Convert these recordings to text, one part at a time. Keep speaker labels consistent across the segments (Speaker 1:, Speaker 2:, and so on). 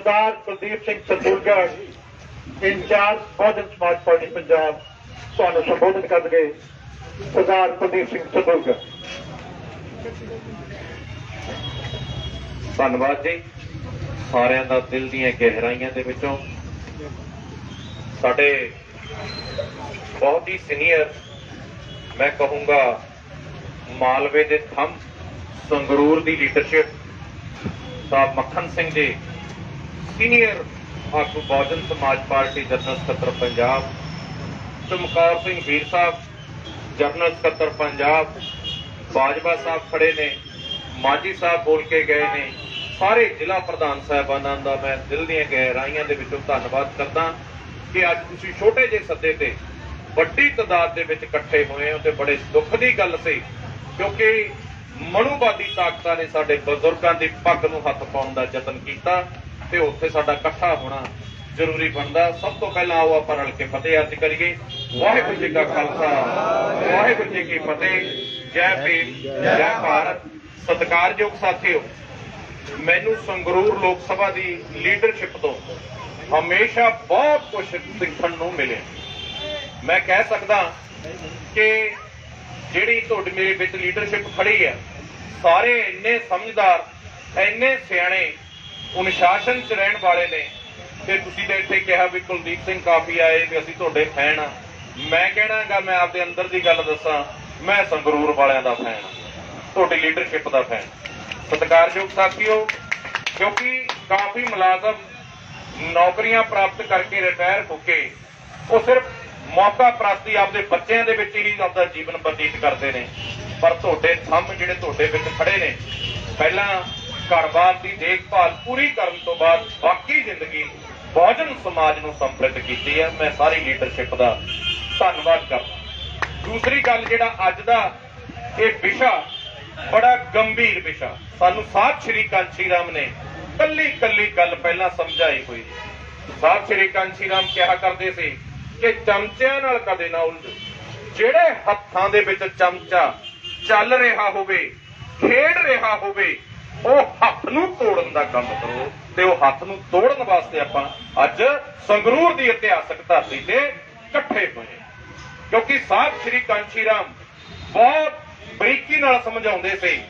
Speaker 1: ਸਰਦਾਰ Kuldeep Singh Saturgarh incharge Bahujan Samaj party Punjab ਤੁਹਾਨੂੰ ਸੰਬੋਧਨ ਕਰਨਗੇ ਸਰਦਾਰ ਕੁਲਦੀਪ ਸਿੰਘ ਸਤੂਰਗੜ
Speaker 2: ਧੰਨਵਾਦ ਜੀ। ਸਾਰਿਆਂ ਦਾ ਦਿਲ ਦੀਆਂ ਗਹਿਰਾਈਆਂ ਦੇ ਵਿੱਚੋਂ ਸਾਡੇ ਬਹੁਤ ਹੀ ਸੀਨੀਅਰ, ਮੈਂ ਕਹੂੰਗਾ ਮਾਲਵੇ ਦੇ ਥੰਮ ਸੰਗਰੂਰ ਦੀ ਲੀਡਰਸ਼ਿਪ ਸਾਹਿਬ ਮੱਖਣ ਸਿੰਘ ਜੀ। ਸੀਨੀਅਰ ਆਗੂ ਬਹੁਜਨ ਸਮਾਜ ਪਾਰਟੀ ਜਨਰਲ ਸਕੱਤਰ ਪੰਜਾਬ ਚਮਕੌਰ ਸਿੰਘ ਵੀਰ ਸਾਹਿਬ ਜਨਰਲ ਸਕੱਤਰ ਪੰਜਾਬ ਬਾਜਵਾ ਸਾਹਿਬ ਖੜੇ ਨੇ ਮਾਜੀ ਸਾਹਿਬ ਬੋਲ ਕੇ ਗਏ ਨੇ ਸਾਰੇ ਜ਼ਿਲ੍ਹਾ ਪ੍ਰਧਾਨ ਸਾਹਿਬਾਨਾਂ ਦਾ ਮੈਂ ਦਿਲ ਦੀਆਂ ਗਹਿਰਾਈਆਂ ਦੇ ਵਿੱਚੋਂ ਧੰਨਵਾਦ ਕਰਦਾ ਕਿ ਅੱਜ ਤੁਸੀਂ ਛੋਟੇ ਜਿਹੇ ਸੱਦੇ ਤੇ ਵੱਡੀ ਤਾਦਾਦ ਦੇ ਵਿੱਚ ਇਕੱਠੇ ਹੋਏ ਹੋ ਤੇ ਬੜੇ ਦੁੱਖ ਦੀ ਗੱਲ ਸੀ ਕਿਉਂਕਿ ਮਨੁਵਾਦੀ ਤਾਕਤਾਂ ਨੇ ਸਾਡੇ ਬਜ਼ੁਰਗਾਂ ਦੀ ਪੱਗ ਨੂੰ ਹੱਥ ਪਾਉਣ ਦਾ ਯਤਨ ਕੀਤਾ ਤੇ ਉੱਥੇ ਸਾਡਾ ਇਕੱਠਾ ਹੋਣਾ ਜ਼ਰੂਰੀ ਬਣਦਾ। ਸਭ ਤੋਂ ਪਹਿਲਾਂ ਆਓ ਆਪਾਂ ਰਲ ਕੇ ਫਤਿਹ ਅਰਜ਼ ਕਰੀਏ। ਵਾਹਿਗੁਰੂ ਜੀ ਕਾ ਖਾਲਸਾ, ਵਾਹਿਗੁਰੂ ਜੀ ਕੀ ਫਤਿਹ। ਜੈ ਭੀਮ, ਜੈ ਭਾਰਤ। ਸਤਿਕਾਰਯੋਗ ਸਾਥੀਓ, ਮੈਨੂੰ ਸੰਗਰੂਰ ਲੋਕ ਸਭਾ ਦੀ ਲੀਡਰਸ਼ਿਪ ਤੋਂ ਹਮੇਸ਼ਾ ਬਹੁਤ ਕੁਝ ਸਿੱਖਣ ਨੂੰ ਮਿਲਿਆ। ਮੈਂ ਕਹਿ ਸਕਦਾ ਕਿ ਜਿਹੜੀ ਤੁਹਾਡੀ ਮੇਰੇ ਵਿੱਚ ਲੀਡਰਸ਼ਿਪ ਖੜੀ ਹੈ, ਸਾਰੇ ਇੰਨੇ ਸਮਝਦਾਰ, ਇੰਨੇ ਸਿਆਣੇ ਅਨੁਸ਼ਾਸਨ ਚ ਰਹਿਣ ਵਾਲੇ ਨੇ। ਤੇ ਤੁਸੀਂ ਤੇ ਇੱਥੇ ਕਿਹਾ ਵੀ ਕੁਲਦੀਪ ਸਿੰਘ ਕਾਫੀ ਆਏ ਵੀ ਅਸੀਂ ਤੁਹਾਡੇ ਫੈਨ ਆ। ਮੈਂ ਕਹਿਣਾਗਾ ਮੈਂ ਆਪਦੇ ਅੰਦਰ ਦੀ ਗੱਲ ਦੱਸਾਂ, ਮੈਂ ਸੰਗਰੂਰ ਵਾਲਿਆਂ ਦਾ ਫੈਨ ਤੁਹਾਡੀ ਲੀਡਰਸ਼ਿਪ ਦਾ ਫੈਨ। ਸਤਿਕਾਰਯੋਗ ਸਾਥੀਓ, ਕਿਉਂਕਿ ਕਾਫੀ ਮੁਲਾਜ਼ਮ ਨੌਕਰੀਆਂ ਪ੍ਰਾਪਤ ਕਰਕੇ ਰਿਟਾਇਰ ਹੋ ਕੇ, ਉਹ ਸਿਰਫ ਮੌਕਾ ਪ੍ਰਾਪਤੀ ਆਪਦੇ ਬੱਚਿਆਂ ਦੇ ਵਿੱਚ ਹੀ ਆਪਦਾ ਜੀਵਨ ਬਤੀਤ ਕਰਦੇ ਨੇ। ਪਰ ਤੁਹਾਡੇ ਥੰਮ ਜਿਹੜੇ ਤੁਹਾਡੇ ਵਿੱਚ ਖੜੇ ਨੇ, ਪਹਿਲਾਂ ਘਰ-ਬਾਰ ਦੀ ਦੇਖਭਾਲ ਪੂਰੀ ਕਰਨ ਤੋਂ ਬਾਅਦ ਬਾਕੀ ਜ਼ਿੰਦਗੀ ਬਹੁਜਨ ਸਮਾਜ ਨੂੰ ਸਮਰਪਿਤ ਕੀਤੀ ਹੈ। ਮੈਂ ਸਾਰੀ ਲੀਡਰਸ਼ਿਪ ਦਾ ਧੰਨਵਾਦ ਕਰਦਾ। ਦੂਸਰੀ ਗੱਲ ਜਿਹੜਾ ਅੱਜ ਦਾ ਇਹ ਵਿਸ਼ਾ, ਬੜਾ ਗੰਭੀਰ ਵਿਸ਼ਾ। ਸਾਨੂੰ ਸਾਹਿਬ ਸ਼੍ਰੀ ਕਾਂਚੀ ਰਾਮ ਨੇ ਕੱਲੀ ਕੱਲੀ ਗੱਲ ਪਹਿਲਾਂ ਸਮਝਾਈ ਹੋਈ। ਸਾਧ ਸ਼੍ਰੀ ਕਾਂਸ਼ੀ ਰਾਮ ਕਿਹਾ ਕਰਦੇ ਸੀ ਕਿ ਚਮਚਿਆਂ ਨਾਲ ਕਦੇ ਨਾ ਉਲਝੋ। ਜਿਹੜੇ ਹੱਥਾਂ ਦੇ ਵਿੱਚ ਚਮਚਾ ਚੱਲ ਰਿਹਾ ਹੋਵੇ, ਖੇਡ ਰਿਹਾ ਹੋਵੇ ਉਹ ਹੱਥ ਨੂੰ ਤੋੜਨ ਦਾ ਕੰਮ ਕਰੋ ਤੇ ਉਹ ਹੱਥ ਨੂੰ ਤੋੜਨ ਵਾਸਤੇ ਆਪਾਂ ਅੱਜ ਸੰਗਰੂਰ ਦੀ ਇਤਿਹਾਸਕ ਧਰਤੀ ਤੇ ਇਕੱਠੇ ਹੋਏ। ਕਿਉਂਕਿ ਸਾਹਿਬ ਸ਼੍ਰੀ ਕਾਂਸ਼ੀ ਰਾਮ ਬਹੁਤ ਬਰੀਕੀ ਨਾਲ ਸਮਝਾਉਂਦੇ ਸੀ।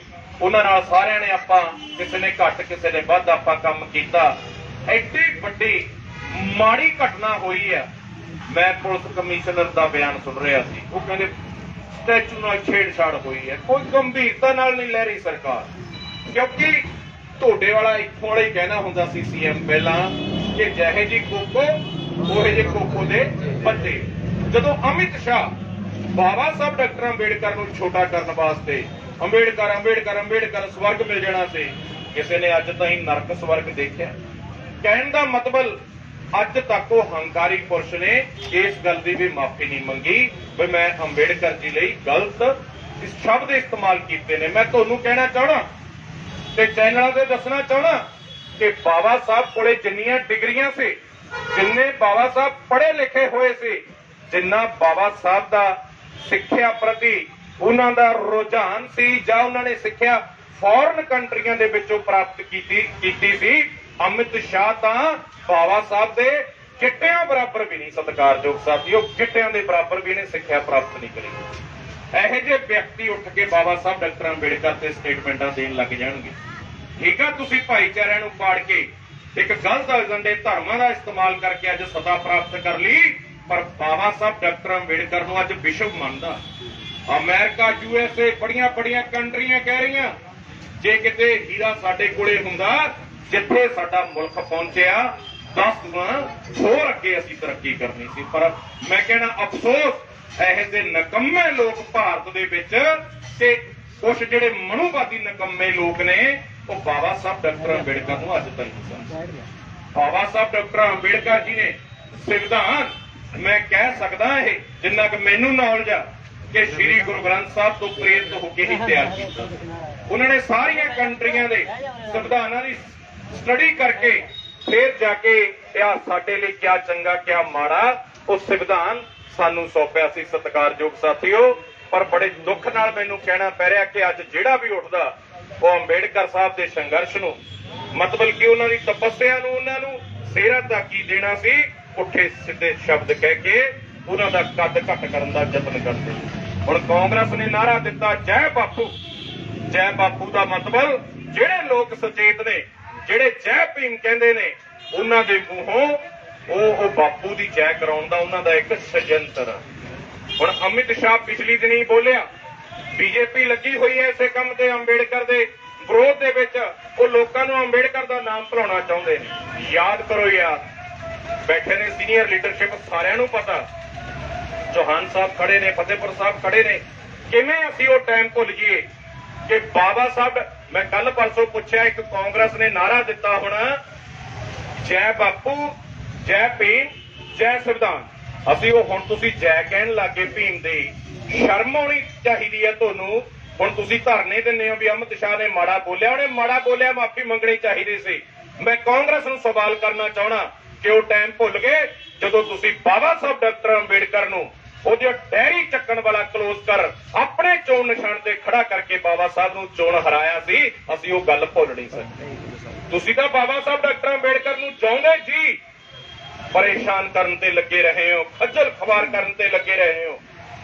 Speaker 2: ਉਹਨਾਂ ਨਾਲ ਸਾਰਿਆਂ ਨੇ ਆਪਾਂ ਕਿਸੇ ਨੇ ਘੱਟ, ਕਿਸੇ ਨੇ ਵੱਧ ਆਪਾਂ ਕੰਮ ਕੀਤਾ। ਐਡੀ ਵੱਡੀ ਮਾੜੀ ਘਟਨਾ ਹੋਈ ਹੈ। ਮੈਂ ਪੁਲਿਸ ਕਮਿਸ਼ਨਰ ਦਾ ਬਿਆਨ ਸੁਣ ਰਿਹਾ ਸੀ। ਉਹ ਕਹਿੰਦੇ, ਸਟੈਚੂ ਨਾਲ ਛੇੜਛਾੜ ਹੋਈ ਹੈ। ਕੋਈ ਗੰਭੀਰਤਾ ਨਾਲ ਨਹੀਂ ਲੈ ਰਹੀ ਸਰਕਾਰ। ਕਿਉਂਕਿ ਤੁਹਾਡੇ ਵਾਲਾ ਇੱਥੋਂ ਵਾਲਾ ਹੀ ਕਹਿਣਾ ਹੁੰਦਾ ਸੀ ਸੀਐਮ ਪਹਿਲਾਂ ਕਿ ਜਿਹੇ ਜੀ ਕੋਕੋ, ਉਹੇ ਜੇ ਕੋਕੋ ਦੇ ਬੱਚੇ ਜਦੋਂ ਅਮਿਤ ਸ਼ਾਹ ਬਾਬਾ ਸਾਹਿਬ ਡਾਕਟਰ ਅੰਬੇਡਕਰ ਨੂੰ ਛੋਟਾ ਕਰਨ ਵਾਸਤੇ ਅੰਬੇਡਕਰ ਅੰਬੇਡਕਰ ਅੰਬੇਡਕਰ ਸਵਰਗ ਮਿਲ ਜਾਣਾ ਸੀ, ਕਿਸੇ ਨੇ ਅੱਜ ਤਾਈਂ ਨਰਕ ਸਵਰਗ ਦੇਖਿਆ। ਕਹਿਣ ਦਾ ਮਤਲਬ ਅੱਜ ਤੱਕ ਉਹ ਹੰਕਾਰੀ ਪੁਰਸ਼ ਨੇ ਇਸ ਗੱਲ ਦੀ ਵੀ ਮਾਫੀ ਨਹੀਂ ਮੰਗੀ ਵੀ ਮੈਂ ਅੰਬੇਡਕਰ ਜੀ ਲਈ ਗਲਤ ਸ਼ਬਦ ਇਸਤੇਮਾਲ ਕੀਤੇ ਨੇ। ਮੈਂ ਤੁਹਾਨੂੰ ਕਹਿਣਾ ਚਾਹਣਾ ਤੇ ਚੈਨਲਾਂ ਤੇ ਦੱਸਣਾ ਚਾਹਣਾ ਕਿ ਬਾਬਾ ਸਾਹਿਬ ਕੋਲੇ ਜਿੰਨੀਆਂ ਡਿਗਰੀਆਂ ਸੀ, ਜਿੰਨੇ ਬਾਬਾ ਸਾਹਿਬ ਪੜ੍ਹੇ ਲਿਖੇ ਹੋਏ ਸੀ, ਜਿੰਨਾ ਬਾਬਾ ਸਾਹਿਬ ਦਾ ਸਿੱਖਿਆ ਪ੍ਰਤੀ ਉਹਨਾਂ ਦਾ ਰੁਝਾਨ ਸੀ ਜਾਂ ਉਹਨਾਂ ਨੇ ਸਿੱਖਿਆ ਫੋਰਨ ਕੰਟਰੀਆਂ ਦੇ ਵਿੱਚੋਂ ਪ੍ਰਾਪਤ ਕੀਤੀ ਕੀਤੀ ਸੀ, ਅਮਿਤ ਸ਼ਾਹ ਤਾਂ ਬਾਬਾ ਸਾਹਿਬ ਦੇ ਗਿੱਟਿਆਂ ਬਰਾਬਰ ਵੀ ਨਹੀਂ, ਸਤਿਕਾਰਯੋਗ ਸਾਥੀਓ, ਗਿੱਟਿਆਂ ਦੇ ਬਰਾਬਰ ਵੀ ਨੇ ਸਿੱਖਿਆ ਪ੍ਰਾਪਤ ਨਹੀਂ ਕਰੀ। ਇਹੋ ਜਿਹੇ ਵਿਅਕਤੀ ਉੱਠ ਕੇ ਬਾਬਾ ਸਾਹਿਬ ਡਾਕਟਰ ਅੰਬੇਡਕਰ ਤੇ ਸਟੇਟਮੈਂਟਾਂ ਦੇਣ ਲੱਗ ਜਾਣਗੇ। ਠੀਕ ਆ, ਤੁਸੀਂ ਭਾਈਚਾਰਿਆਂ ਨੂੰ ਪਾੜ ਕੇ ਇੱਕ ਗਲਤ ਏਜੰਡੇ ਧਰਮਾਂ ਦਾ ਇਸਤੇਮਾਲ ਕਰਕੇ ਅੱਜ ਸਤਾ ਪ੍ਰਾਪਤ ਕਰ ਲਈ, ਪਰ ਬਾਬਾ ਸਾਹਿਬ ਡਾਕਟਰ ਅੰਬੇਡਕਰ ਨੂੰ ਅੱਜ ਵਿਸ਼ਵ ਮੰਨਦਾ। ਅਮਰੀਕਾ ਏ, ਬੜੀਆਂ ਬੜੀਆਂ ਕੰਟਰੀਆਂ ਕਹਿ ਰਹੀਆਂ, ਜੇ ਕਿਤੇ ਹੀਰਾ ਸਾਡੇ ਕੋਲੇ ਹੁੰਦਾ, ਜਿੱਥੇ ਸਾਡਾ ਮੁਲਕ ਪਹੁੰਚਿਆ 10 ਗੁਣਾ ਹੋਰ ਅੱਗੇ ਅਸੀਂ ਤਰੱਕੀ ਕਰਨੀ ਸੀ। ਪਰ ਮੈਂ ਕਹਿਣਾ, ਅਫਸੋਸ ਇਹੋ ਜਿਹੇ ਨਕੰਮੇ ਲੋਕ ਭਾਰਤ ਦੇ ਵਿੱਚ ਤੇ ਕੁਝ ਜਿਹੜੇ ਮਨੂਵਾਦੀ ਨਕੰਮੇ ਲੋਕ ਨੇ, ਉਹ ਬਾਬਾ ਸਾਹਿਬ ਡਾਕਟਰ ਅੰਬੇਡਕਰ ਨੂੰ ਅੱਜ ਤੱਕ ਨਹੀਂ ਬਾਬਾ ਸਾਹਿਬ ਡਾਕਟਰ ਅੰਬੇਡਕਰ ਜੀ ਨੇ ਸੰਵਿਧਾਨ, ਮੈਂ ਕਹਿ ਸਕਦਾ ਇਹ, ਜਿੰਨਾ ਕਿ ਮੈਨੂੰ ਨੌਲੇਜ ਆ, ਕਿ ਸ੍ਰੀ ਗੁਰੂ ਗ੍ਰੰਥ ਸਾਹਿਬ ਤੋਂ ਪ੍ਰੇਰਿਤ ਹੋ ਕੇ ਹੀ ਤਿਆਰ ਕੀਤਾ। ਉਹਨਾਂ ਨੇ ਸਾਰੀਆਂ ਕੰਟਰੀਆਂ ਦੇ ਸੰਵਿਧਾਨਾਂ ਦੀ ਸਟੱਡੀ ਕਰਕੇ ਫਿਰ ਜਾ ਕੇ ਇਹ ਸਾਡੇ ਲਈ ਕਿਆ ਚੰਗਾ, ਕਿਆ ਮਾੜਾ, ਉਹ ਸੰਵਿਧਾਨ ਸਾਨੂੰ ਸੌਂਪਿਆ ਸੀ ਸਤਿਕਾਰਯੋਗ ਸਾਥੀਓ, ਪਰ ਬੜੇ ਦੁੱਖ ਨਾਲ ਮੈਨੂੰ ਕਹਿਣਾ ਪੈ ਰਿਹਾ ਕਿ ਅੱਜ ਜਿਹੜਾ ਵੀ ਉੱਠਦਾ, ਉਹ ਅੰਬੇਡਕਰ ਸਾਹਿਬ ਦੇ ਸੰਘਰਸ਼ ਨੂੰ, ਮਤਲਬ ਕਿ ਉਹਨਾਂ ਦੀ ਤਪੱਸਿਆ ਨੂੰ, ਉਹਨਾਂ ਨੂੰ ਸੇਰਾ ਤਾਕੀ ਦੇਣਾ ਸੀ ਪੁੱਠੇ ਸਿੱਧੇ ਸ਼ਬਦ ਕਹਿ ਕੇ ਉਹਨਾਂ ਦਾ ਕੱਦ ਘੱਟ ਕਰਨ ਦਾ ਯਤਨ ਕਰਦੇ ਹੁਣ ਕਾਂਗਰਸ ਨੇ ਨਾਰਾ ਦਿੱਤਾ, ਜੈ ਬਾਪੂ। ਜੈ ਬਾਪੂ ਦਾ ਮਤਲਬ ਜਿਹੜੇ ਲੋਕ ਸੁਚੇਤ ਨੇ, ਜਿਹੜੇ ਜੈ ਭੀਮ ਕਹਿੰਦੇ ਨੇ, ਉਹਨਾਂ ਦੇ ਮੂੰਹੋਂ ਉਹ ਉਹ ਬਾਪੂ ਦੀ ਜੈ ਕਰਾਉਣ ਦਾ ਉਹਨਾਂ ਦਾ ਇੱਕ ਸ਼ਜੰਤਰ ਆ। ਹੁਣ ਅਮਿਤ ਸ਼ਾਹ ਪਿਛਲੀ ਦਿਨੀ ਬੋਲਿਆ, ਬੀਜੇਪੀ ਲੱਗੀ ਹੋਈ ਹੈ ਇਸੇ ਕੰਮ ਤੇ ਅੰਬੇਡਕਰ ਦੇ ਵਿਰੋਧ ਦੇ ਵਿੱਚ। ਉਹ ਲੋਕਾਂ ਨੂੰ ਅੰਬੇਡਕਰ ਦਾ ਨਾਮ ਭੁਲਾਉਣਾ ਚਾਹੁੰਦੇ ਨੇ। ਯਾਦ ਕਰੋ ਯਾਰ, ਬੈਠੇ ਨੇ ਸੀਨੀਅਰ ਲੀਡਰਸ਼ਿਪ ਸਾਰਿਆਂ ਨੂੰ ਪਤਾ। ਚੌਹਾਨ ਸਾਹਿਬ ਖੜੇ ਨੇ, ਫਤਿਹਪੁਰ ਸਾਹਿਬ ਖੜੇ ਨੇ। ਕਿਵੇਂ ਅਸੀਂ ਉਹ ਟਾਈਮ ਭੁੱਲ ਜੀਏ ਕਿ ਬਾਬਾ ਸਾਹਿਬ, ਮੈਂ ਕੱਲ ਪਰਸੋਂ ਪੁੱਛਿਆ, ਇੱਕ ਕਾਂਗਰਸ ਨੇ ਨਾਰਾ ਦਿੱਤਾ ਹੁਣ, ਜੈ ਬਾਪੂ ਜੈ ਭੀਮ, ਜੈ ਸੰਵਿਧਾਨ। ਅਸੀਂ ਉਹ ਹੁਣ ਤੁਸੀਂ ਜੈ ਕਹਿਣ ਲੱਗੇ ਭੀਮ ਦੇ। ਸ਼ਰਮ ਆਉਣੀ ਚਾਹੀਦੀ ਹੈ ਤੁਹਾਨੂੰ। ਹੁਣ ਤੁਸੀਂ ਧਰਨੇ ਦਿੰਦੇ ਹੋ ਵੀ ਅਮਿਤ ਸ਼ਾਹ ਨੇ ਮਾੜਾ ਬੋਲਿਆ। ਉਹਨੇ ਮਾੜਾ ਬੋਲਿਆ, ਮਾਫੀ ਮੰਗਣੀ ਚਾਹੀਦੀ ਸੀ। ਮੈਂ ਕਾਂਗਰਸ ਨੂੰ ਸਵਾਲ ਕਰਨਾ ਚਾਹਣਾ ਕਿ ਉਹ ਟਾਈਮ ਭੁੱਲ ਗਏ ਜਦੋਂ ਤੁਸੀਂ ਬਾਬਾ ਸਾਹਿਬ ਡਾਕਟਰ ਅੰਬੇਡਕਰ ਨੂੰ ਉਹਦੀ ਡੈਰੀ ਚੱਕਣ ਵਾਲਾ ਕਲੋਜ਼ ਕਰ ਆਪਣੇ ਚੋਣ ਨਿਸ਼ਾਨ ਤੇ ਖੜਾ ਕਰਕੇ ਬਾਬਾ ਸਾਹਿਬ ਨੂੰ ਚੋਣ ਹਰਾਇਆ ਸੀ, ਅਸੀਂ ਉਹ ਗੱਲ ਭੁੱਲ ਨਹੀਂ ਸਕਦੇ। ਤੁਸੀਂ ਤਾਂ ਬਾਬਾ ਸਾਹਿਬ ਡਾਕਟਰ ਅੰਬੇਡਕਰ ਨੂੰ ਚਾਹੁੰਦੇ ਜੀ। ਪਰੇਸ਼ਾਨ ਕਰਨ ਤੇ ਲੱਗੇ ਰਹੇ ਹੋ, ਖੱਜਲ ਖਵਾਰ ਕਰਨ ਤੇ ਲੱਗੇ ਰਹੇ ਹੋ।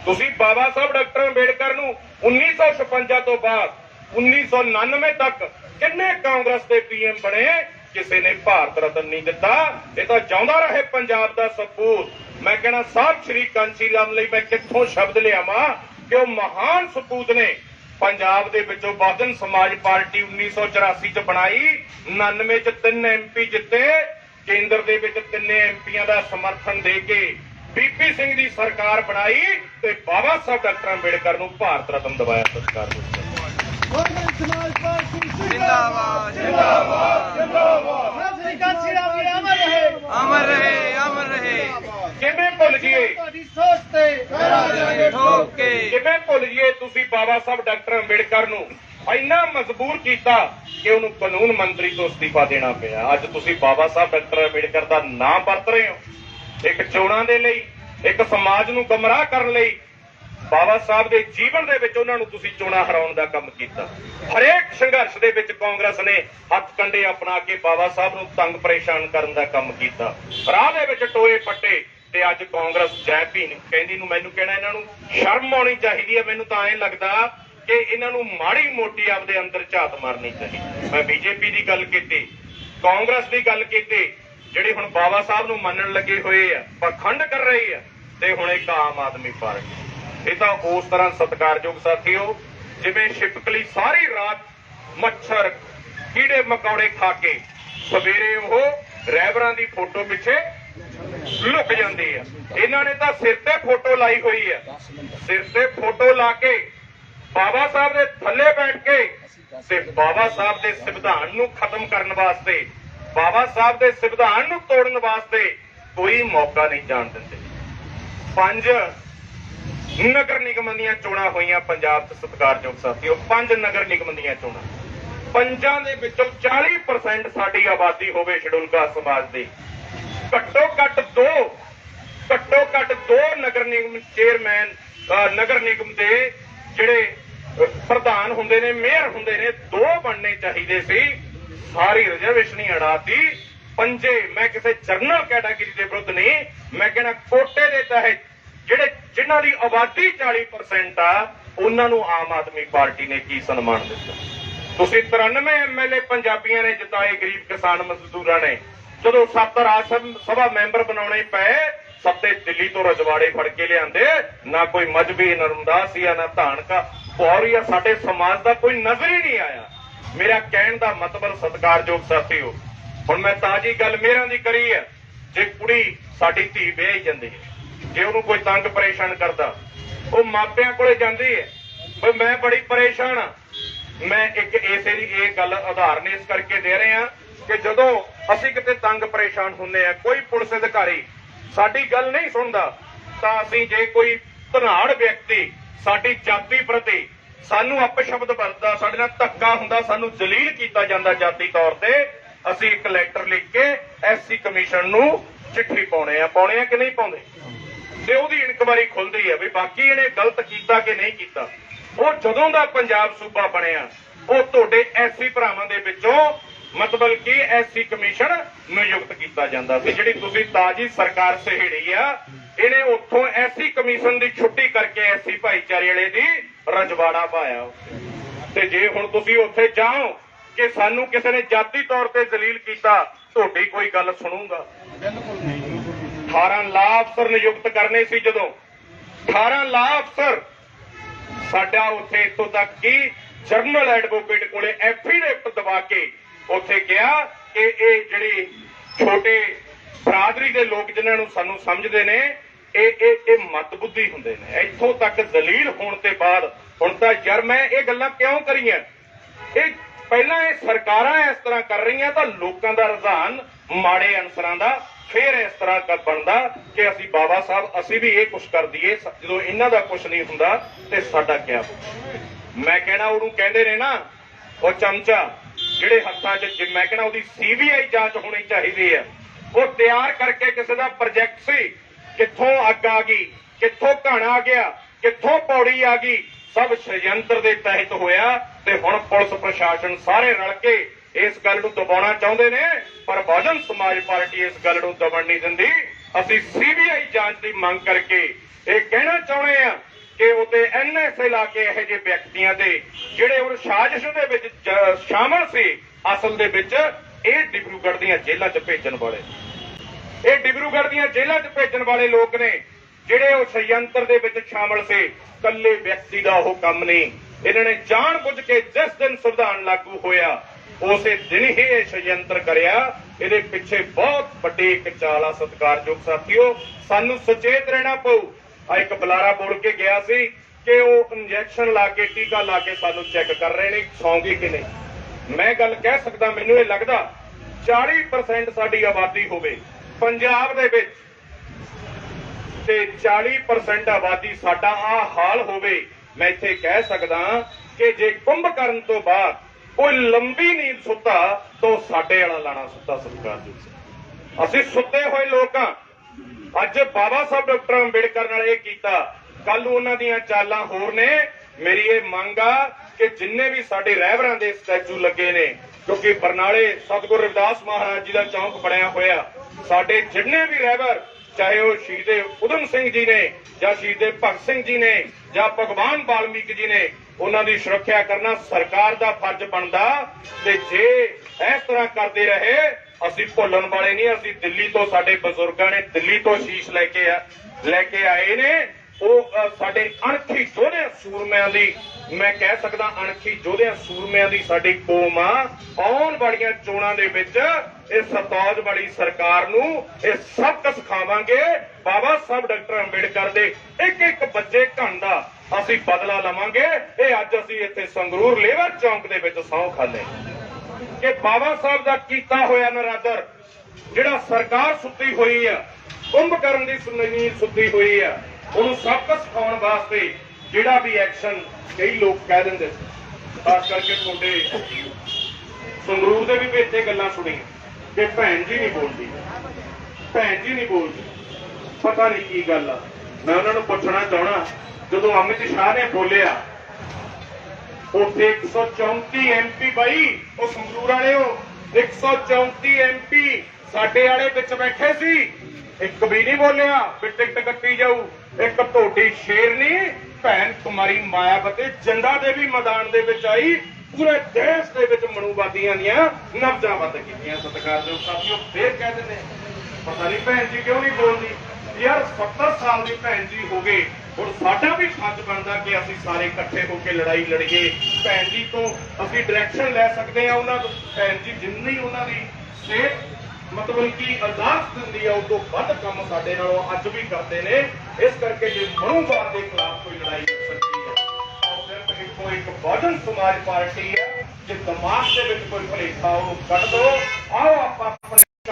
Speaker 2: ਤੁਸੀਂ ਬਾਬਾ ਸਾਹਿਬ ਡਾਕਟਰ ਅੰਬੇਡਕਰ ਨੂੰ 1956 ਤੋਂ ਬਾਅਦ 1999 ਤੱਕ ਕਿੰਨੇ ਕਾਂਗਰਸ ਦੇ ਪੀਐਮ ਬਣੇ? ਕਿਸੇ ਨੇ ਭਾਰਤ ਰਤਨ ਨਹੀਂ ਦਿੱਤਾ। ਇਹ ਤਾਂ ਚਾਹੁੰਦਾ ਰਹੇ ਪੰਜਾਬ ਦਾ ਸਪੂਤ ਮੈਂ ਕਹਿਣਾ ਸਾਹਿਬ ਸ਼੍ਰੀ ਕਾਂਸੀ ਰਾਮ ਲਈ ਮੈਂ ਕਿੱਥੋਂ ਸ਼ਬਦ ਲਿਆਵਾਂ ਕਿ ਉਹ ਮਹਾਨ ਸਪੂਤ ਨੇ ਪੰਜਾਬ ਦੇ ਵਿੱਚੋਂ ਬਹੁਜਨ ਸਮਾਜ ਪਾਰਟੀ 1984 ਚ ਬਣਾਈ 99 ਚ ਤਿੰਨ ਐਮਪੀ ਜਿੱਤੇ ਕੇਂਦਰ ਦੇ ਵਿੱਚ ਤਿੰਨੇ ਐਮਪੀਆਂ ਦਾ ਸਮਰਥਨ ਦੇ ਕੇ ਬੀਪੀ ਸਿੰਘ ਦੀ ਸਰਕਾਰ ਬਣਾਈ ਤੇ ਬਾਬਾ ਸਾਹਿਬ ਡਾਕਟਰ ਅੰਬੇਡਕਰ ਨੂੰ ਭਾਰਤ ਰਤਨ ਦਿਵਾਇਆ ਸਰਕਾਰ ਨੂੰ
Speaker 3: ਜਿੰਦਾਬਾਦ
Speaker 4: ਜਿੰਦਾਬਾਦ।
Speaker 3: ਜਿੰਦਾਬਾਦ ਸਤਿ ਸ੍ਰੀ ਅਕਾਲ ਸਿਰਾ ਅਮਰ ਰਹੇ
Speaker 4: ਅਮਰ ਰਹੇ ਅਮਰ ਰਹੇ।
Speaker 2: ਕਿਵੇਂ ਭੁੱਲ ਜੀਏ
Speaker 3: ਤੁਹਾਡੀ ਸੋਚ ਤੇ।
Speaker 4: ਠੋਕ ਕੇ।
Speaker 2: ਕਿਵੇਂ ਭੁੱਲ ਜੀਏ ਤੁਸੀਂ ਬਾਬਾ ਸਾਹਿਬ ਡਾਕਟਰ ਅੰਬੇਡਕਰ ਨੂੰ? ਇੰਨਾ ਮਜਬੂਰ ਕੀਤਾ ਕਿ ਉਹਨੂੰ ਕਾਨੂੰਨ ਮੰਤਰੀ ਤੋਂ ਅਸਤੀਫਾ ਦੇਣਾ ਪਿਆ। ਅੱਜ ਤੁਸੀਂ ਬਾਬਾ ਸਾਹਿਬ ਡਾਕਟਰ ਅੰਬੇਡਕਰ ਦਾ ਨਾਮ ਵਰਤ ਰਹੇ ਹੋ। ਇੱਕ ਚੋਣਾਂ ਦੇ ਲਈ, ਇੱਕ ਸਮਾਜ ਨੂੰ ਗਮਰਾਹ ਕਰਨ ਲਈ ਬਾਬਾ ਸਾਹਿਬ ਦੇ ਜੀਵਨ ਦੇ ਵਿੱਚ ਉਹਨਾਂ ਨੂੰ ਤੁਸੀਂ ਚੋਣਾਂ ਹਰਾਉਣ ਦਾ ਕੰਮ ਕੀਤਾ। ਹਰੇਕ ਸੰਘਰਸ਼ ਦੇ ਵਿੱਚ ਕਾਂਗਰਸ ਨੇ ਹੱਥ ਕੰਡੇ ਅਪਣਾ ਕੇ ਬਾਬਾ ਸਾਹਿਬ ਨੂੰ ਤੰਗ ਪਰੇਸ਼ਾਨ ਕਰਨ ਦਾ ਕੰਮ ਕੀਤਾ। ਰਾਹ ਦੇ ਵਿੱਚ ਟੋਏ ਪੱਟੇ ਤੇ ਅੱਜ ਕਾਂਗਰਸ ਜੈ ਭੀਮ ਕਹਿੰਦੀ ਨੂੰ ਮੈਨੂੰ ਕਹਿਣਾ ਇਹਨਾਂ ਨੂੰ, ਸ਼ਰਮ ਆਉਣੀ ਚਾਹੀਦੀ ਹੈ, ਮੈਨੂੰ ਤਾਂ ਐਂ ਲੱਗਦਾ ਕਿ ਇਹਨਾਂ ਨੂੰ ਮਾੜੀ ਮੋਟੀ ਆਪਦੇ ਅੰਦਰ ਝਾਤ ਮਾਰਨੀ ਚਾਹੀਦੀ। ਮੈਂ ਬੀਜੇਪੀ ਦੀ ਗੱਲ ਕੀਤੀ, ਕਾਂਗਰਸ ਦੀ ਗੱਲ ਕੀਤੀ, ਜਿਹੜੀ ਹੁਣ ਬਾਬਾ ਸਾਹਿਬ ਨੂੰ ਮੰਨਣ ਲੱਗੇ ਹੋਏ ਆ, ਪਖੰਡ ਕਰ ਰਹੀ ਆ, ਤੇ ਹੁਣ ਇੱਕ ਆਮ ਆਦਮੀ ਪਾਰਟੀ। ਇਹ ਤਾਂ ਉਸ ਤਰ੍ਹਾਂ ਸਤਿਕਾਰਯੋਗ ਸਾਥੀਓ, ਜਿਵੇਂ ਸ਼ਿਪਕਲੀ ਸਾਰੀ ਰਾਤ ਮੱਛਰ, ਕੀੜੇ ਮਕੌੜੇ ਖਾ ਕੇ ਸਵੇਰੇ ਉਹ ਰੈਬਰਾਂ ਦੀ ਫੋਟੋ ਪਿੱਛੇ ਲੁਕ ਜਾਂਦੀ ਆ। ਇਹਨਾਂ ਨੇ ਤਾਂ ਸਿਰ ਤੇ ਫੋਟੋ ਲਾਈ ਹੋਈ ਆ। ਸਿਰ ਤੇ ਫੋਟੋ ਲਾ ਕੇ ਬਾਬਾ ਸਾਹਿਬ ਦੇ ਥੱਲੇ ਬੈਠ ਕੇ ਤੇ ਬਾਬਾ ਸਾਹਿਬ ਦੇ ਸੰਵਿਧਾਨ ਨੂੰ ਖਤਮ ਕਰਨ ਵਾਸਤੇ, ਬਾਬਾ ਸਾਹਿਬ ਦੇ ਸੰਵਿਧਾਨ ਨੂੰ ਤੋੜਨ ਵਾਸਤੇ ਕੋਈ ਮੌਕਾ ਨਹੀਂ ਜਾਣ ਦਿੰਦੇ। ਪੰਜ, ਨਗਰ ਨਿਗਮਾਂ ਦੀਆਂ ਚੋਣਾਂ ਹੋਈਆਂ ਪੰਜਾਬ 'ਚ ਸਤਿਕਾਰਯੋਗ ਸਾਥੀਓ, ਪੰਜ ਨਗਰ ਨਿਗਮ ਦੀਆਂ ਚੋਣਾਂ। ਪੰਜਾਂ ਦੇ ਵਿੱਚੋਂ 40% ਸਾਡੀ ਆਬਾਦੀ ਹੋਵੇ ਸ਼ਡਿਊਲ ਕਾਸਟ ਸਮਾਜ ਦੀ। ਘੱਟੋ ਘੱਟ ਦੋ, ਘੱਟੋ ਘੱਟ ਦੋ ਨਗਰ ਨਿਗਮ ਚੇਅਰਮੈਨ ਨਗਰ ਨਿਗਮ ਦੇ ਜਿਹੜੇ ਪ੍ਰਧਾਨ ਹੁੰਦੇ ਨੇ, ਮੇਅਰ ਹੁੰਦੇ ਨੇ, ਦੋ ਬਣਨੇ ਚਾਹੀਦੇ ਸੀ। ਸਾਰੀ ਰਿਜ਼ਰਵੇਸ਼ਨ ਹੀ ਅੜਾਤੀ। ਪੰਜੇ, ਮੈਂ ਕਿਸੇ ਜਰਨਲ ਕੈਟਾਗਰੀ ਦੇ ਵਿਰੁੱਧ ਨਹੀਂ। ਮੈਂ ਕਹਿੰਦਾ ਕੋਟੇ ਦੇ ਤਹਿਤ ਜਿਹੜੇ, ਜਿਨ੍ਹਾਂ ਦੀ ਆਬਾਦੀ 40% ਆ, ਉਹਨਾਂ ਨੂੰ ਆਮ ਆਦਮੀ ਪਾਰਟੀ ਨੇ ਕੀ ਸਨਮਾਨ ਦਿੱਤਾ? ਤੁਸੀਂ 93 ਐਮਐਲਏ ਪੰਜਾਬੀਆਂ ਨੇ ਜਿਤਾਏ ਗਰੀਬ ਕਿਸਾਨ ਮਜ਼ਦੂਰਾਂ ਨੇ। ਜਦੋਂ ਸੱਤ ਰਾਜ ਸਭਾ ਮੈਂਬਰ ਬਣਾਉਣੇ ਪਏ ਸੱਤੇ ਦਿੱਲੀ ਤੋਂ ਰਜਵਾੜੇ ਫੜ ਕੇ ਲਿਆਂਦੇ। ਨਾ ਕੋਈ ਮਜਬੀ ਨਰਮਦਾਸੀਆ ਨਾ ਧਾਨਕਾ। ਪੌਰੀਆ ਸਾਡੇ ਸਮਾਜ ਦਾ ਕੋਈ ਨਜ਼ਰ ਹੀ ਨਹੀਂ ਆਇਆ। ਮੇਰਾ ਕਹਿਣ ਦਾ ਮਤਲਬ ਸਤਿਕਾਰਯੋਗ ਸਾਥੀਓ, ਹੁਣ ਮੈਂ ਤਾਜੀ ਗੱਲ ਮੇਰਾਂ ਦੀ ਕਰੀ ਹੈ। ਜੇ ਕੁੜੀ ਸਾਡੀ ਧੀ ਵਿਆਹੀ ਜਾਂਦੀ ਹੈ, ਜੇ ਉਹਨੂੰ ਕੋਈ ਤੰਗ ਪਰੇਸ਼ਾਨ ਕਰਦਾ, ਉਹ ਮਾਪਿਆਂ ਕੋਲੇ ਜਾਂਦੀ ਹੈ। ਵੀ ਮੈਂ ਬੜੀ ਪਰੇਸ਼ਾਨ ਆ ਮੈਂ ਇੱਕ ਇਸੇ ਦੀ ਇਹ ਗੱਲ ਉਦਾਹਰਨ ਇਸ ਕਰਕੇ ਦੇ ਰਹੇ ਹਾਂ ਕਿ ਜਦੋਂ ਅਸੀਂ ਕਿਤੇ ਤੰਗ ਪਰੇਸ਼ਾਨ ਹੁੰਦੇ ਆ ਕੋਈ ਪੁਲਿਸ ਅਧਿਕਾਰੀ ਸਾਡੀ ਗੱਲ ਨਹੀਂ ਸੁਣਦਾ, ਤਾਂ ਅਸੀਂ ਜੇ ਕੋਈ ਧਨਾੜ ਵਿਅਕਤੀ ਸਾਡੀ ਜਾਤੀ ਪ੍ਰਤੀ ਸਾਨੂੰ ਅਪਸ਼ਬਦ ਵਰਤਦਾ, ਸਾਡੇ ਨਾਲ ਧੱਕਾ ਹੁੰਦਾ, ਸਾਨੂੰ ਜਲੀਲ ਕੀਤਾ ਜਾਂਦਾ ਜਾਤੀ ਤੌਰ ਤੇ, ਅਸੀਂ ਇੱਕ ਲੈਟਰ ਲਿਖ ਕੇ ਐਸਸੀ ਕਮਿਸ਼ਨ ਨੂੰ ਚਿੱਠੀ ਪਾਉਣੇ ਆ। ਪਾਉਣੇ ਆ ਕਿ ਨਹੀਂ ਪਾਉਂਦੇ? ਤੇ ਉਹਦੀ ਇਨਕੁਆਇਰੀ ਖੁੱਲਦੀ ਹੈ ਵੀ ਬਾਕੀ ਇਹਨੇ ਗਲਤ ਕੀਤਾ ਕਿ ਨਹੀਂ ਕੀਤਾ। ਉਹ ਜਦੋਂ ਦਾ ਪੰਜਾਬ ਸੂਬਾ ਬਣਿਆ, ਉਹ ਤੁਹਾਡੇ ਐਸੀ ਭਰਾਵਾਂ ਦੇ ਵਿੱਚੋਂ ਮਤਲਬ ਕਿ ਐਸਸੀ ਕਮਿਸ਼ਨ ਨਿਯੁਕਤ ਕੀਤਾ ਜਾਂਦਾ ਸੀ, ਜਿਹੜੀ ਤੁਸੀਂ ਤਾਜੀ ਸਰਕਾਰ ਸਹਿੜੀ ਆ, ਇਹਨੇ ਉੱਥੋਂ ਐਸਸੀ ਕਮਿਸ਼ਨ ਦੀ ਛੁੱਟੀ ਕਰਕੇ ਐਸਸੀ ਭਾਈਚਾਰੇ ਵਾਲੇ ਦੀ ਰਜਵਾੜਾ ਪਾਇਆ ਤੇ ਜੇ ਹੁਣ ਤੁਸੀਂ ਉੱਥੇ ਜਾਓ ਕਿ ਸਾਨੂੰ ਕਿਸੇ ਨੇ ਜਾਤੀ ਤੌਰ ਤੇ ਦਲੀਲ ਕੀਤਾ, ਤੁਹਾਡੀ ਕੋਈ ਗੱਲ ਸੁਣੂਗਾ। 18 ਲਾ ਅਫਸਰ ਨਿਯੁਕਤ ਕਰਨੇ ਸੀ ਜਦੋਂ। 18 ਲਾ ਅਫਸਰ, ਸਾਡਾ ਉੱਥੇ ਇੱਥੋਂ ਤੱਕ ਕਿ ਜਰਨਲ ਐਡਵੋਕੇਟ ਕੋਲੇ ਐਫੀਡੇਵਿਟ ਦਵਾ ਕੇ ਉੱਥੇ ਕਿਹਾ ਕਿ ਇਹ ਜਿਹੜੀ ਛੋਟੇ ਬਰਾਦਰੀ ਦੇ ਲੋਕ ਜਿਨ੍ਹਾਂ ਨੂੰ ਸਾਨੂੰ ਸਮਝਦੇ ਨੇ, ਇਹ ਇਹ ਇਹ ਮਤਬੁੱਧੀ ਹੁੰਦੇ ਨੇ। ਇੱਥੋਂ ਤੱਕ ਦਲੀਲ ਹੋਣ ਤੇ ਬਾਅਦ ਹੁਣ ਤਾਂ ਯਾਰ ਮੈਂ ਇਹ ਗੱਲਾਂ ਕਿਉਂ ਕਰੀਆਂ? ਇਹ ਪਹਿਲਾਂ ਇਹ ਸਰਕਾਰਾਂ ਇਸ ਤਰ੍ਹਾਂ ਕਰ ਰਹੀਆਂ ਤਾਂ ਲੋਕਾਂ ਦਾ ਰੁਝਾਨ ਮਾੜੇ ਅਨਸਰਾਂ ਦਾ, ਫੇਰ ਇਸ ਤਰ੍ਹਾਂ ਕਰ ਬਣਦਾ ਕਿ ਅਸੀਂ ਬਾਬਾ ਸਾਹਿਬ, ਅਸੀਂ ਵੀ ਇਹ ਕੁਝ ਕਰ ਦਈਏ। ਜਦੋਂ ਇਹਨਾਂ ਦਾ ਕੁਝ ਨਹੀਂ ਹੁੰਦਾ ਤੇ ਸਾਡਾ ਕੀ ਮੈਂ ਕਹਿਣਾ ਉਹਨੂੰ ਕਹਿੰਦੇ ਨੇ ਨਾ, ਉਹ ਚਮਚਾ ਜਿਹੜੇ ਹੱਥਾਂ 'ਚ ਜੇ ਮੈਂ ਕਹਿਣਾ ਉਹਦੀ ਸੀਬੀਆਈ ਜਾਂਚ ਹੋਣੀ ਚਾਹੀਦੀ ਹੈ। ਉਹ ਤਿਆਰ ਕਰਕੇ ਕਿਸੇ ਦਾ ਪ੍ਰੋਜੈਕਟ ਸੀ, ਕਿੱਥੋਂ ਅੱਗ ਆ ਗਈ, ਕਿੱਥੋਂ ਘਣ ਆ ਗਿਆ, ਕਿੱਥੋਂ ਪੌੜੀ ਆ ਗਈ, ਸਭ ਸ਼ਯੰਤਰ ਦੇ ਤਹਿਤ ਹੋਇਆ ਤੇ ਹੁਣ ਪੁਲਿਸ ਪ੍ਰਸ਼ਾਸਨ ਸਾਰੇ ਰਲ ਕੇ ਇਸ ਗੱਲ ਨੂੰ ਦਬਾਉਣਾ ਚਾਹੁੰਦੇ ਨੇ, ਪਰ ਬਹੁਜਨ ਸਮਾਜ ਪਾਰਟੀ ਇਸ ਗੱਲ ਨੂੰ ਦਬਣ ਨਹੀਂ ਦਿੰਦੀ। ਅਸੀਂ ਸੀਬੀਆਈ ਜਾਂਚ ਦੀ ਮੰਗ ਕਰਕੇ ਇਹ ਕਹਿਣਾ ਚਾਹੁੰਦੇ ਆ ਕਿ ਉਤੇ ਐਨਐਸਏ ਲਾ ਕੇ ਇਹੋ ਜਿਹੇ ਵਿਅਕਤੀਆਂ ਦੇ ਜਿਹੜੇ ਉਹ ਸਾਜ਼ਿਸ਼ ਦੇ ਵਿੱਚ ਸ਼ਾਮਲ ਸੀ, ਅਸਲ ਦੇ ਵਿੱਚ ਇਹ ਡਿਬਰੂਗੜ੍ਹ ਦੀਆਂ ਜੇਲ੍ਹਾਂ 'ਚ ਭੇਜਣ ਵਾਲੇ। ਇਹ ਡਿਬਰੂਗੜ੍ਹ ਦੀਆਂ ਜੇਲ੍ਹਾਂ 'ਚ ਭੇਜਣ ਵਾਲੇ ਲੋਕ ਨੇ, ਜਿਹੜੇ ਉਹ ਸ਼ਯੰਤਰ ਦੇ ਵਿੱਚ ਸ਼ਾਮਲ ਸੀ। ਕੱਲੇ ਵਿਅਕਤੀ ਦਾ ਉਹ ਕੰਮ ਨਹੀਂ। ਇਹਨਾਂ ਨੇ ਜਾਣ ਬੁੱਝ ਕੇ ਜਿਸ ਦਿਨ ਸੰਵਿਧਾਨ ਲਾਗੂ ਹੋਇਆ, ਉਸੇ ਦਿਨ ਹੀ ਇਹ ਸ਼ਯੰਤਰ ਕਰਿਆ। ਇਹਦੇ ਪਿੱਛੇ ਬਹੁਤ ਵੱਡੀ ਇੱਕ ਚਾਲ ਆ ਸਤਿਕਾਰਯੋਗ ਸਾਥੀਓ। ਸਾਨੂੰ ਸੁਚੇਤ ਰਹਿਣਾ ਪਊ। ਆ ਇੱਕ ਬੁਲਾਰਾ ਬੋਲ ਕੇ ਗਿਆ ਸੀ ਕਿ ਉਹ ਇੰਜੈਕਸ਼ਨ ਲਾ ਕੇ, ਟੀਕਾ ਲਾ ਕੇ ਸਾਨੂੰ ਚੈੱਕ ਕਰ ਰਹੇ ਨੇ, ਸੌਂਗੀ ਕਿ ਨਹੀਂ। ਮੈਂ ਗੱਲ ਕਹਿ ਸਕਦਾ, ਮੈਨੂੰ ਇਹ ਲੱਗਦਾ 40% ਸਾਡੀ ਆਬਾਦੀ ਹੋਵੇ, ਪੰਜਾਬ ਦੇ ਵਿੱਚ ਤੇ 40% ਆਬਾਦੀ ਸਾਡਾ ਆ ਹਾਲ ਹੋਵੇ, ਮੈਂ ਇੱਥੇ ਕਹਿ ਸਕਦਾ ਕਿ ਜੇ ਕੁੰਭ ਕਰਨ ਤੋਂ ਬਾਅਦ ਕੋਈ ਲੰਬੀ ਨੀਂਦ ਸੁੱਤਾ, ਤਾਂ ਉਹ ਸਾਡੇ ਵਾਲਾ ਲਾਣਾ ਸੁੱਤਾ ਸਰਕਾਰ ਜੀ। ਅਸੀਂ ਸੁੱਤੇ ਹੋਏ ਲੋਕਾਂ ਅੱਜ ਬਾਬਾ ਸਾਹਿਬ ਡਾਕਟਰ ਅੰਬੇਡਕਰ ਨਾਲ ਇਹ ਕੀਤਾ। ਕੱਲ ਨੂੰ ਉਹਨਾਂ ਦੀਆਂ ਚਾਲਾਂ ਹੋਰ ਨੇ। ਮੇਰੀ ਇਹ ਮੰਗ ਆ ਕਿ ਜਿੰਨੇ ਵੀ ਸਾਡੇ ਰਹਿਬਰਾਂ ਦੇ ਸਟੈਚੂ ਲੱਗੇ ਨੇ, ਕਿਉਂਕਿ ਬਰਨਾਲੇ ਸਤਿਗੁਰ ਰਵਿਦਾਸ ਮਹਾਰਾਜ ਜੀ ਦਾ ਚੌਂਕ ਬਣਿਆ ਹੋਇਆ, ਸਾਡੇ ਜਿੰਨੇ ਵੀ ਰਹਿਬਰ ਚਾਹੇ ਉਹ ਸ਼ਹੀਦੇ ਉਦਮ ਸਿੰਘ ਜੀ ਨੇ ਜਾਂ ਸ਼ਹੀਦੇ ਭਗਤ ਸਿੰਘ ਜੀ ਨੇ ਜਾਂ ਭਗਵਾਨ ਵਾਲਮੀਕ ਜੀ ਨੇ, ਉਹਨਾਂ ਦੀ ਸੁਰੱਖਿਆ ਕਰਨਾ ਸਰਕਾਰ ਦਾ ਫਰਜ਼ ਬਣਦਾ ਤੇ ਜੇ ਇਸ ਤਰ੍ਹਾਂ ਕਰਦੇ ਰਹੇ ਅਸੀਂ ਭੁੱਲਣ ਵਾਲੇ ਨਹੀਂ, ਅਸੀਂ ਦਿੱਲੀ ਤੋਂ ਸਾਡੇ ਬਜ਼ੁਰਗਾਂ ਨੇ ਦਿੱਲੀ ਤੋਂ ਸ਼ੀਸ਼ ਲੈ ਕੇ ਆ, ਲੈ ਕੇ ਆਏ ਨੇ। ਉਹ ਸਾਡੇ ਅਣਖੀ ਯੋਧੇ ਸੂਰਮਿਆਂ ਦੀ, ਮੈਂ ਕਹਿ ਸਕਦਾ ਅਣਖੀ ਯੋਧਿਆਂ ਸੂਰਮਿਆਂ ਦੀ ਸਾਡੀ ਕੌਮ ਆ। ਆਉਣ ਵਾਲੀਆਂ ਚੋਣਾਂ ਦੇ ਵਿੱਚ ਇਹ ਸਤੌਜ ਵਾਲੀ ਸਰਕਾਰ ਨੂੰ ਇਹ ਸਬਕ ਸਿਖਾਵਾਂਗੇ। ਬਾਬਾ ਸਾਹਿਬ ਡਾਕਟਰ ਅੰਬੇਡਕਰ ਦੇ ਇੱਕ ਇੱਕ ਬੱਚੇ ਘਣ ਦਾ ਅਸੀਂ ਬਦਲਾ ਲਵਾਂਗੇ। ਇਹ ਅੱਜ ਅਸੀਂ ਇੱਥੇ ਸੰਗਰੂਰ ਲੇਬਰ ਚੌਂਕ ਦੇ ਵਿੱਚ ਸਹੁੰ ਖਾਲੇ ਕਿ ਬਾਬਾ ਸਾਹਿਬ ਦਾ ਕੀਤਾ ਹੋਇਆ ਨਰਾਦਰ, ਜਿਹੜਾ ਸਰਕਾਰ ਸੁੱਤੀ ਹੋਈ ਆ, ਕੁੰਭ ਕਰਨ ਦੀ ਸੁਣਨੀ ਸੁੱਤੀ ਹੋਈ ਆ, ਉਹਨੂੰ ਸਬਕ ਸਿਖਾਉਣ ਵਾਸਤੇ ਜਿਹੜਾ ਵੀ ਐਕਸ਼ਨ ਕਈ ਲੋਕ ਕਹਿ ਦਿੰਦੇ ਖਾਸ ਕਰਕੇ ਤੁਹਾਡੇ ਸੰਗਰੂਰ ਦੇ ਵੀ ਵਿੱਚ ਗੱਲਾਂ ਸੁਣੀ ਕਿ ਭੈਣ ਜੀ ਨਹੀਂ ਬੋਲਦੀ। ਭੈਣ ਜੀ ਨਹੀਂ ਬੋਲਦੀ। ਪਤਾ ਨਹੀਂ ਕੀ ਗੱਲ ਆ। ਮੈਂ ਉਹਨਾਂ ਨੂੰ ਪੁੱਛਣਾ ਚਾਹਣਾ ਜਦੋਂ ਅਮਿਤ ਸ਼ਾਹ ਨੇ ਬੋਲਿਆ ਉੱਥੇ 134 ਐਮਪੀ ਬਾਈ, ਉਹ ਸੰਗਰੂਰ ਵਾਲਿਓ 134 ਐਮਪੀ ਸਾਡੇ ਵਾਲੇ ਵਿੱਚ ਬੈਠੇ ਸੀ। ਇੱਕ ਵੀ ਨਹੀਂ ਬੋਲਿਆ ਵੀ ਟਿਕਟ ਕੱਟੀ ਜਾਊ। ਇੱਕ ਤੁਹਾਡੀ ਸ਼ੇਰਨੀ ਭੈਣ ਕੁਮਾਰੀ ਮਾਇਆਵਤੀ ਜੰਡਾ ਦੇ ਵੀ ਮੈਦਾਨ ਦੇ ਵਿੱਚ ਆਈ। ਪੂਰੇ ਦੇਸ਼ ਦੇ ਵਿੱਚ ਮਨੂਵਾਦੀਆਂ ਦੀਆਂ ਨਬਜ਼ਾਂ ਵੱਧ ਕੀਤੀਆਂ। ਸਤਿਕਾਰਯੋਗ ਸਾਥੀਓ, ਫੇਰ ਕਹਿ ਦਿੰਦੇ ਪਤਾ ਨਹੀਂ ਭੈਣ ਜੀ ਕਿਉਂ ਨਹੀਂ ਬੋਲਦੀ? ਯਾਰ 70 ਸਾਲ ਦੀ ਭੈਣ ਜੀ ਹੋ ਗਏ। ਹੁਣ ਸਾਡਾ ਵੀ ਫਰਜ਼ ਬਣਦਾ ਕਿ ਅਸੀਂ ਸਾਰੇ ਇਕੱਠੇ ਹੋ ਕੇ ਲੜਾਈ ਲੜੀਏ। ਭੈਣ ਜੀ ਤੋਂ ਅਸੀਂ ਡਾਇਰੈਕਸ਼ਨ ਲੈ ਸਕਦੇ ਆ ਉਹਨਾਂ ਤੋਂ ਭੈਣ ਜੀ, ਜਿੰਨੀ ਉਹਨਾਂ ਦੀ ਸਿਹਤ, ਮਤਲਬ ਕਿ ਅਰਦਾਸ ਦਿੰਦੀ ਆ ਉਹ ਤੋਂ ਵੱਧ ਕੰਮ ਸਾਡੇ ਨਾਲੋਂ ਅੱਜ ਵੀ ਕਰਦੇ ਨੇ। ਇਸ ਕਰਕੇ ਜੇ ਮਨੂਵਾਦ ਦੇ ਖਿਲਾਫ ਕੋਈ ਲੜਾਈ ਹੋ ਸਕਦੀ ਹੈ, ਤਾਂ ਸਿਰਫ ਇੱਕੋ ਇੱਕ ਬਹੁਜਨ ਸਮਾਜ ਪਾਰਟੀ ਹੈ। ਜੇ ਦਿਮਾਗ ਦੇ ਵਿੱਚ ਕੋਈ ਭਲੇਖਾ, ਉਹ ਕੱਢ ਦੋ। ਆਓ ਆਪਾਂ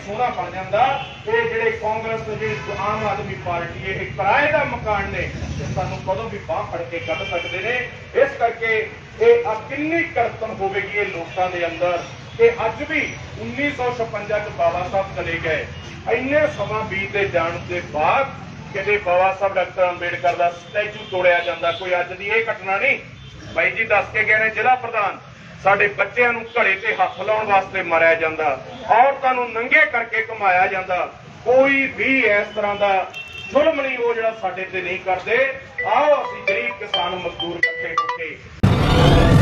Speaker 2: ਸੋਹਣਾ ਬਣ ਜਾਂਦਾ। ਇਹ ਜਿਹੜੇ ਕਾਂਗਰਸ ਤੇ ਜਿਹੜੀ ਆਮ ਆਦਮੀ ਪਾਰਟੀ ਇਹ ਕਿਰਾਏ ਦਾ ਮਕਾਨ ਨੇ ਤੇ ਸਾਨੂੰ ਕਦੋਂ ਵੀ ਬਾਹ ਫੜ ਕੇ ਕੱਢ ਸਕਦੇ ਨੇ। ਇਸ ਕਰਕੇ ਇਹ ਆ ਕਿੰਨੀ ਕਰਤਨ ਹੋਵੇਗੀ ਇਹ ਲੋਕਾਂ ਦੇ ਅੰਦਰ ਕਿ ਅੱਜ ਵੀ 1956 ਚ ਬਾਬਾ ਸਾਹਿਬ ਚਲੇ ਗਏ। ਇੰਨੇ ਸਮਾਂ ਬੀਤੇ ਜਾਣ ਦੇ ਬਾਅਦ ਕਿਤੇ ਬਾਬਾ ਸਾਹਿਬ ਡਾਕਟਰ ਅੰਬੇਡਕਰ ਦਾ ਸਟੈਚੂ ਤੋੜਿਆ ਜਾਂਦਾ, ਕੋਈ ਅੱਜ ਦੀ ਇਹ ਘਟਨਾ ਨਹੀਂ। ਬਾਈ ਜੀ ਦੱਸ ਕੇ ਗਏ ਨੇ ਜ਼ਿਲ੍ਹਾ ਪ੍ਰਧਾਨ। ਸਾਡੇ ਬੱਚਿਆਂ ਨੂੰ ਘੜੇ ਤੇ ਹੱਥ ਲਾਉਣ ਵਾਸਤੇ ਮਾਰਿਆ ਜਾਂਦਾ, ਔਰਤਾਂ ਨੂੰ ਨੰਗੇ ਕਰਕੇ ਘੁਮਾਇਆ ਜਾਂਦਾ। ਕੋਈ ਵੀ ਇਸ ਤਰ੍ਹਾਂ ਦਾ ਜ਼ੁਲਮ ਨਹੀਂ, ਉਹ ਜਿਹੜਾ ਸਾਡੇ ਤੇ ਨਹੀਂ ਕਰਦੇ। ਆਓ ਅਸੀਂ ਗਰੀਬ ਕਿਸਾਨ ਮਜ਼ਦੂਰ ਇਕੱਠੇ ਹੋ ਕੇ